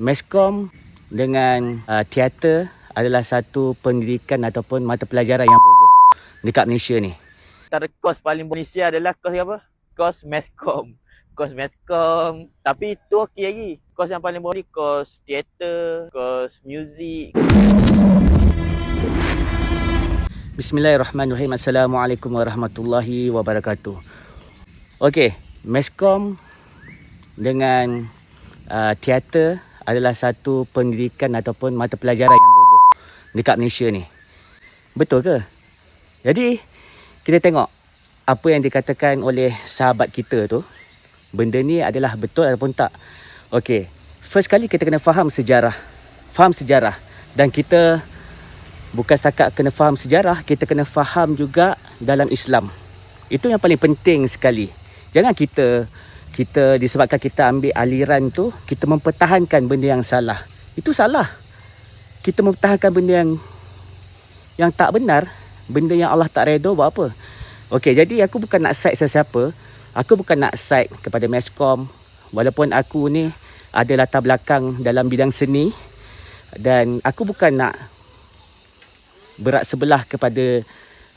Meskom dengan uh, teater adalah satu pendidikan ataupun mata pelajaran yang bodoh dekat Malaysia ni. Antara kos paling Malaysia adalah kos apa? Kos Meskom. Kos Meskom. Tapi itu okey lagi. Kos yang paling bodoh ni kos teater, kos muzik. Bismillahirrahmanirrahim. Assalamualaikum warahmatullahi wabarakatuh. Okey, Meskom dengan uh, teater adalah satu pendidikan ataupun mata pelajaran yang bodoh dekat Malaysia ni. Betul ke? Jadi, kita tengok apa yang dikatakan oleh sahabat kita tu. Benda ni adalah betul ataupun tak. Okey, first kali kita kena faham sejarah. Faham sejarah. Dan kita bukan setakat kena faham sejarah, kita kena faham juga dalam Islam. Itu yang paling penting sekali. Jangan kita kita disebabkan kita ambil aliran tu kita mempertahankan benda yang salah. Itu salah. Kita mempertahankan benda yang yang tak benar benda yang Allah tak redha buat apa? Okey jadi aku bukan nak side sesiapa. Aku bukan nak side kepada Meskom walaupun aku ni ada latar belakang dalam bidang seni dan aku bukan nak berat sebelah kepada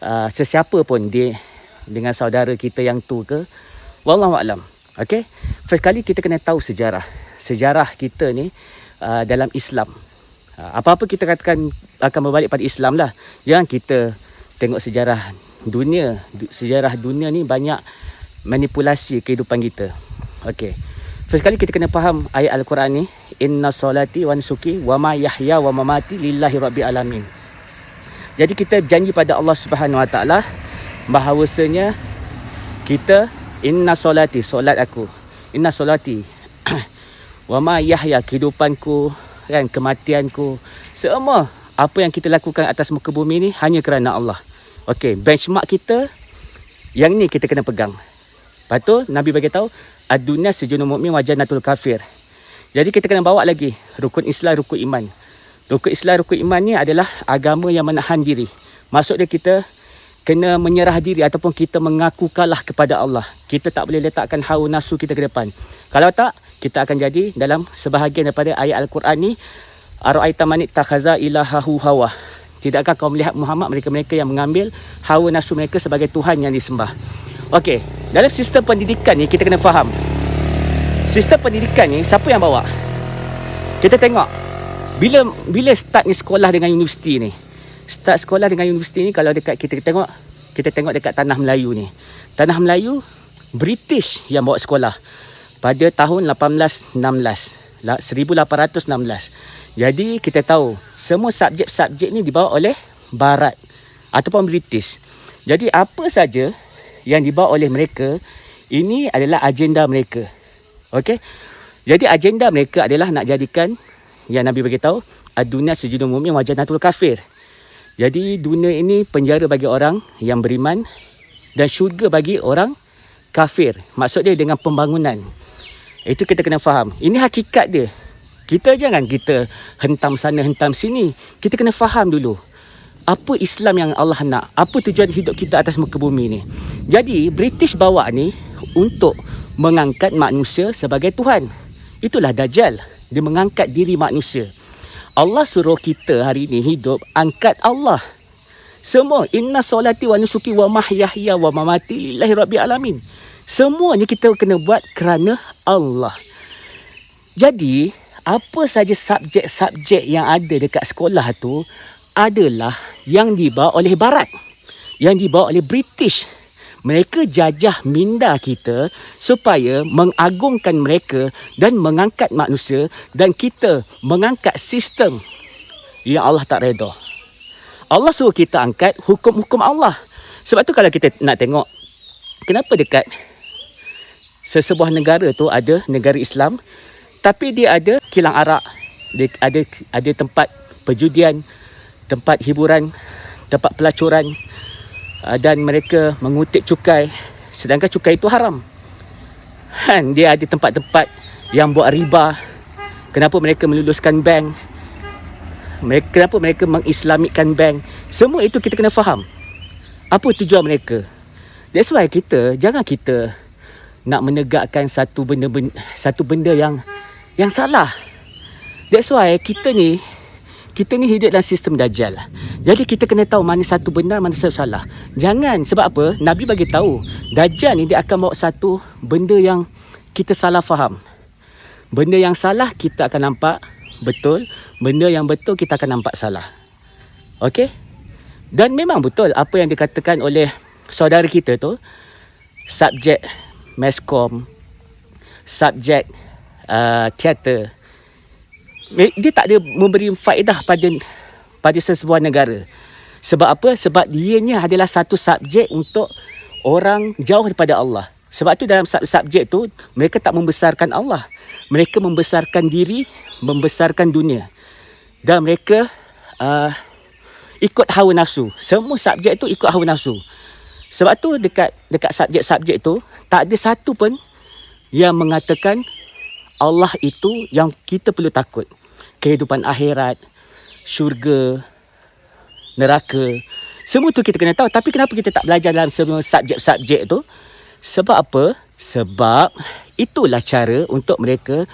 uh, sesiapa pun dia dengan saudara kita yang tu ke. Wallahu alam Okay. First kali kita kena tahu sejarah. Sejarah kita ni uh, dalam Islam. Uh, apa-apa kita katakan akan berbalik pada Islam lah. Jangan kita tengok sejarah dunia. Sejarah dunia ni banyak manipulasi kehidupan kita. Okay. First kali kita kena faham ayat Al-Quran ni. Inna solati wa nusuki wa ma yahya wa mamati lillahi rabbi alamin. Jadi kita janji pada Allah Subhanahu Wa Taala bahawasanya kita Inna solati, solat aku. Inna solati. Wa ma yahya kehidupanku kan kematianku semua apa yang kita lakukan atas muka bumi ni hanya kerana Allah. Okey, benchmark kita yang ni kita kena pegang. Lepas tu Nabi bagi tahu ad-dunya sejunu mukmin wa jannatul kafir. Jadi kita kena bawa lagi rukun Islam, rukun iman. Rukun Islam, rukun iman ni adalah agama yang menahan diri. Maksud dia kita kena menyerah diri ataupun kita mengaku kalah kepada Allah. Kita tak boleh letakkan hawa nafsu kita ke depan. Kalau tak, kita akan jadi dalam sebahagian daripada ayat Al-Quran ni Ara'aita man ittakhadha ilahahu hawa. Tidakkah kau melihat Muhammad mereka-mereka yang mengambil hawa nafsu mereka sebagai tuhan yang disembah? Okey, dalam sistem pendidikan ni kita kena faham. Sistem pendidikan ni siapa yang bawa? Kita tengok bila bila start ni sekolah dengan universiti ni start sekolah dengan universiti ni kalau dekat kita tengok kita tengok dekat tanah Melayu ni. Tanah Melayu British yang bawa sekolah pada tahun 1816. 1816. Jadi kita tahu semua subjek-subjek ni dibawa oleh barat ataupun British. Jadi apa saja yang dibawa oleh mereka ini adalah agenda mereka. Okey. Jadi agenda mereka adalah nak jadikan yang Nabi beritahu ad-dunya sejudul mu'min wa jannatul kafir. Jadi dunia ini penjara bagi orang yang beriman dan syurga bagi orang kafir. Maksud dia dengan pembangunan. Itu kita kena faham. Ini hakikat dia. Kita jangan kita hentam sana hentam sini. Kita kena faham dulu. Apa Islam yang Allah nak? Apa tujuan hidup kita atas muka bumi ni? Jadi British bawa ni untuk mengangkat manusia sebagai Tuhan. Itulah Dajjal. Dia mengangkat diri manusia. Allah suruh kita hari ini hidup angkat Allah. Semua inna solati wa nusuki wa mahyaya wa mamati lillahi rabbil alamin. Semuanya kita kena buat kerana Allah. Jadi, apa saja subjek-subjek yang ada dekat sekolah tu adalah yang dibawa oleh barat. Yang dibawa oleh British mereka jajah minda kita supaya mengagungkan mereka dan mengangkat manusia dan kita mengangkat sistem yang Allah tak reda. Allah suruh kita angkat hukum-hukum Allah. Sebab tu kalau kita nak tengok kenapa dekat sesebuah negara tu ada negara Islam tapi dia ada kilang arak, dia ada ada tempat perjudian, tempat hiburan, tempat pelacuran, Ah, dan mereka mengutip cukai sedangkan cukai itu haram. Han dia ada tempat-tempat yang buat riba. Kenapa mereka meluluskan bank? Mereka kenapa mereka mengislamikkan bank? Semua itu kita kena faham. Apa tujuan mereka? That's why kita jangan kita nak menegakkan satu benda, benda satu benda yang yang salah. That's why kita ni kita ni hidup dalam sistem dajjal. Jadi kita kena tahu mana satu benar, mana satu salah. Jangan sebab apa? Nabi bagi tahu, dajjal ni dia akan bawa satu benda yang kita salah faham. Benda yang salah kita akan nampak betul, benda yang betul kita akan nampak salah. Okey? Dan memang betul apa yang dikatakan oleh saudara kita tu subjek meskom, subjek uh, teater dia tak ada memberi faedah pada pada sesebuah negara. Sebab apa? Sebab dianya adalah satu subjek untuk orang jauh daripada Allah. Sebab tu dalam sub- subjek tu mereka tak membesarkan Allah. Mereka membesarkan diri, membesarkan dunia. Dan mereka uh, ikut hawa nafsu. Semua subjek tu ikut hawa nafsu. Sebab tu dekat dekat subjek-subjek tu tak ada satu pun yang mengatakan Allah itu yang kita perlu takut. Kehidupan akhirat, syurga, neraka. Semua tu kita kena tahu. Tapi kenapa kita tak belajar dalam semua subjek-subjek tu? Sebab apa? Sebab itulah cara untuk mereka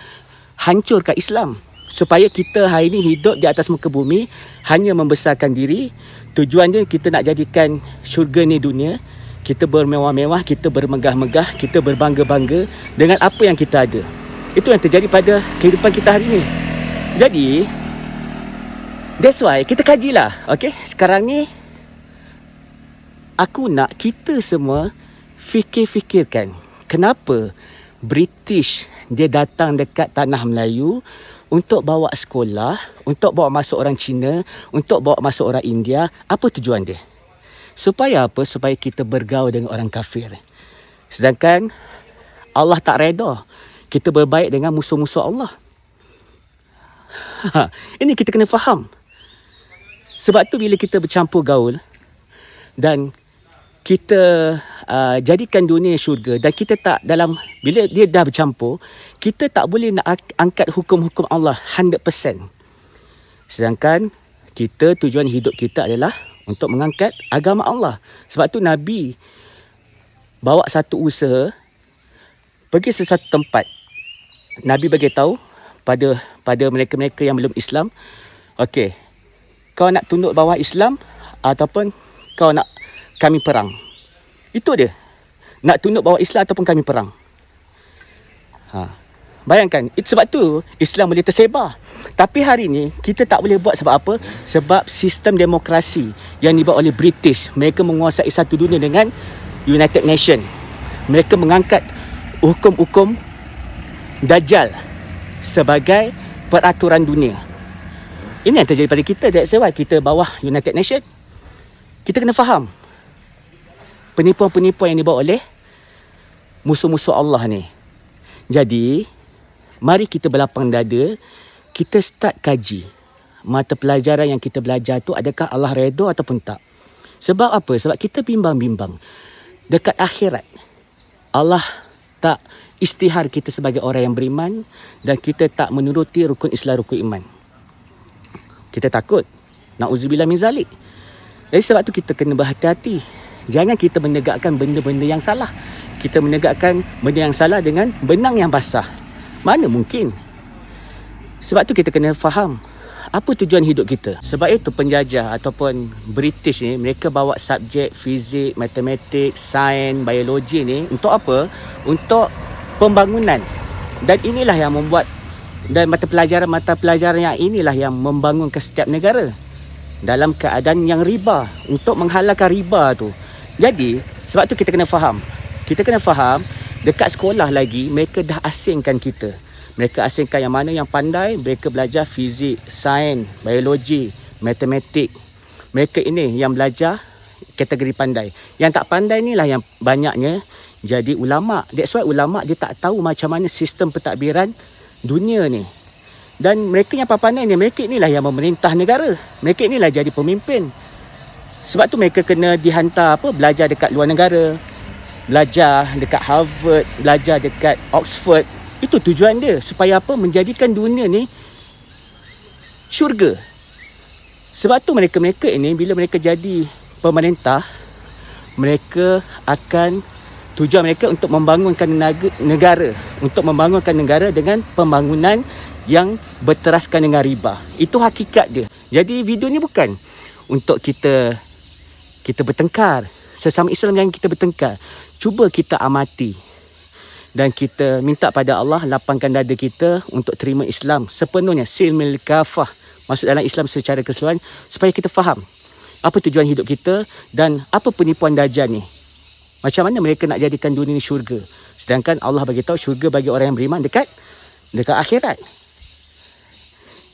hancurkan Islam. Supaya kita hari ini hidup di atas muka bumi hanya membesarkan diri. Tujuan dia kita nak jadikan syurga ni dunia. Kita bermewah-mewah, kita bermegah-megah, kita berbangga-bangga dengan apa yang kita ada. Itu yang terjadi pada kehidupan kita hari ini. Jadi, that's why kita kajilah. Okay, sekarang ni aku nak kita semua fikir-fikirkan kenapa British dia datang dekat tanah Melayu untuk bawa sekolah, untuk bawa masuk orang Cina, untuk bawa masuk orang India. Apa tujuan dia? Supaya apa? Supaya kita bergaul dengan orang kafir. Sedangkan Allah tak reda kita berbaik dengan musuh-musuh Allah. Ini kita kena faham. Sebab tu bila kita bercampur gaul dan kita uh, jadikan dunia syurga dan kita tak dalam bila dia dah bercampur, kita tak boleh nak ak- angkat hukum-hukum Allah 100%. Sedangkan kita tujuan hidup kita adalah untuk mengangkat agama Allah. Sebab tu Nabi bawa satu usaha pergi sesuatu tempat. Nabi bagi tahu pada pada mereka-mereka yang belum Islam, okey. Kau nak tunduk bawah Islam ataupun kau nak kami perang. Itu dia. Nak tunduk bawah Islam ataupun kami perang. Ha. Bayangkan, itu sebab tu Islam boleh tersebar. Tapi hari ni kita tak boleh buat sebab apa? Sebab sistem demokrasi yang dibuat oleh British, mereka menguasai satu dunia dengan United Nation. Mereka mengangkat hukum-hukum Dajjal sebagai peraturan dunia. Ini yang terjadi pada kita. That's why kita bawah United Nation. Kita kena faham. Penipuan-penipuan yang dibawa oleh musuh-musuh Allah ni. Jadi, mari kita berlapang dada. Kita start kaji. Mata pelajaran yang kita belajar tu adakah Allah redha ataupun tak. Sebab apa? Sebab kita bimbang-bimbang. Dekat akhirat. Allah tak istihar kita sebagai orang yang beriman dan kita tak menuruti rukun Islam rukun iman. Kita takut. Nauzubillah min zalik. Jadi sebab tu kita kena berhati-hati. Jangan kita menegakkan benda-benda yang salah. Kita menegakkan benda yang salah dengan benang yang basah. Mana mungkin? Sebab tu kita kena faham apa tujuan hidup kita. Sebab itu penjajah ataupun British ni mereka bawa subjek fizik, matematik, sains, biologi ni untuk apa? Untuk pembangunan. Dan inilah yang membuat dan mata pelajaran-mata pelajaran yang inilah yang membangunkan setiap negara dalam keadaan yang riba untuk menghalalkan riba tu. Jadi, sebab tu kita kena faham. Kita kena faham dekat sekolah lagi mereka dah asingkan kita. Mereka asingkan yang mana yang pandai, mereka belajar fizik, sains, biologi, matematik. Mereka ini yang belajar kategori pandai. Yang tak pandai ni lah yang banyaknya jadi ulama. That's why ulama dia tak tahu macam mana sistem pentadbiran dunia ni. Dan mereka yang pandai ni, mereka inilah yang memerintah negara. Mereka inilah jadi pemimpin. Sebab tu mereka kena dihantar apa belajar dekat luar negara. Belajar dekat Harvard, belajar dekat Oxford. Itu tujuan dia supaya apa menjadikan dunia ni syurga. Sebab tu mereka-mereka ini bila mereka jadi pemerintah, mereka akan Tujuan mereka untuk membangunkan negara, untuk membangunkan negara dengan pembangunan yang berteraskan dengan riba. Itu hakikat dia. Jadi video ni bukan untuk kita kita bertengkar. Sesama Islam yang kita bertengkar. Cuba kita amati dan kita minta pada Allah lapangkan dada kita untuk terima Islam sepenuhnya silmil kafah masuk dalam Islam secara keseluruhan supaya kita faham apa tujuan hidup kita dan apa penipuan dajjal ni macam mana mereka nak jadikan dunia ni syurga sedangkan Allah bagi tahu syurga bagi orang yang beriman dekat dekat akhirat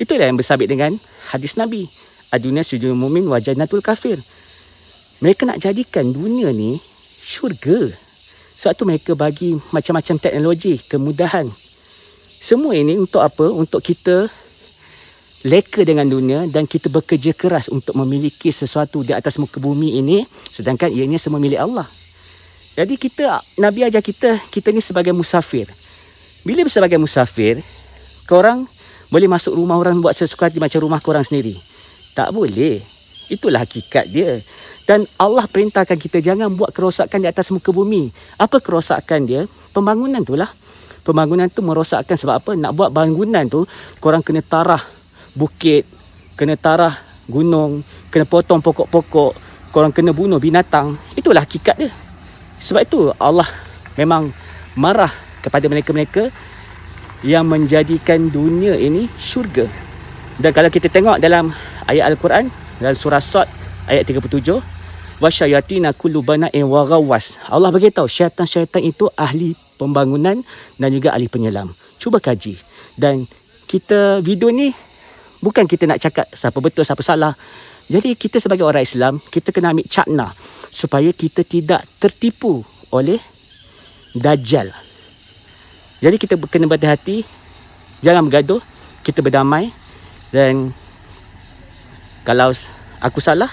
itulah yang bersabit dengan hadis Nabi adunia sujud mumin wa jannatul kafir mereka nak jadikan dunia ni syurga sebab tu mereka bagi macam-macam teknologi, kemudahan. Semua ini untuk apa? Untuk kita leka dengan dunia dan kita bekerja keras untuk memiliki sesuatu di atas muka bumi ini sedangkan ianya semua milik Allah. Jadi kita, Nabi ajar kita, kita ni sebagai musafir. Bila sebagai musafir, korang boleh masuk rumah orang buat sesuatu hati macam rumah korang sendiri. Tak boleh. Itulah hakikat dia. Dan Allah perintahkan kita jangan buat kerosakan di atas muka bumi. Apa kerosakan dia? Pembangunan tu lah. Pembangunan tu merosakkan sebab apa? Nak buat bangunan tu, korang kena tarah bukit, kena tarah gunung, kena potong pokok-pokok, korang kena bunuh binatang. Itulah hakikat dia. Sebab itu Allah memang marah kepada mereka-mereka yang menjadikan dunia ini syurga. Dan kalau kita tengok dalam ayat Al-Quran, dalam surah Sad ayat 37, wasyayatina kullu bana'in wa ghawwas. Allah beritahu syaitan-syaitan itu ahli pembangunan dan juga ahli penyelam. Cuba kaji. Dan kita video ni bukan kita nak cakap siapa betul siapa salah. Jadi kita sebagai orang Islam, kita kena ambil cakna supaya kita tidak tertipu oleh dajjal. Jadi kita kena berhati-hati, jangan bergaduh, kita berdamai dan kalau aku salah,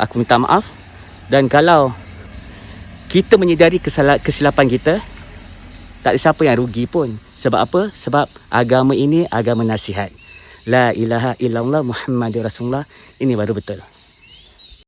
aku minta maaf dan kalau kita menyedari kesilapan kita, tak ada siapa yang rugi pun. Sebab apa? Sebab agama ini agama nasihat. La ilaha illallah Muhammadur Rasulullah. Ini baru betul.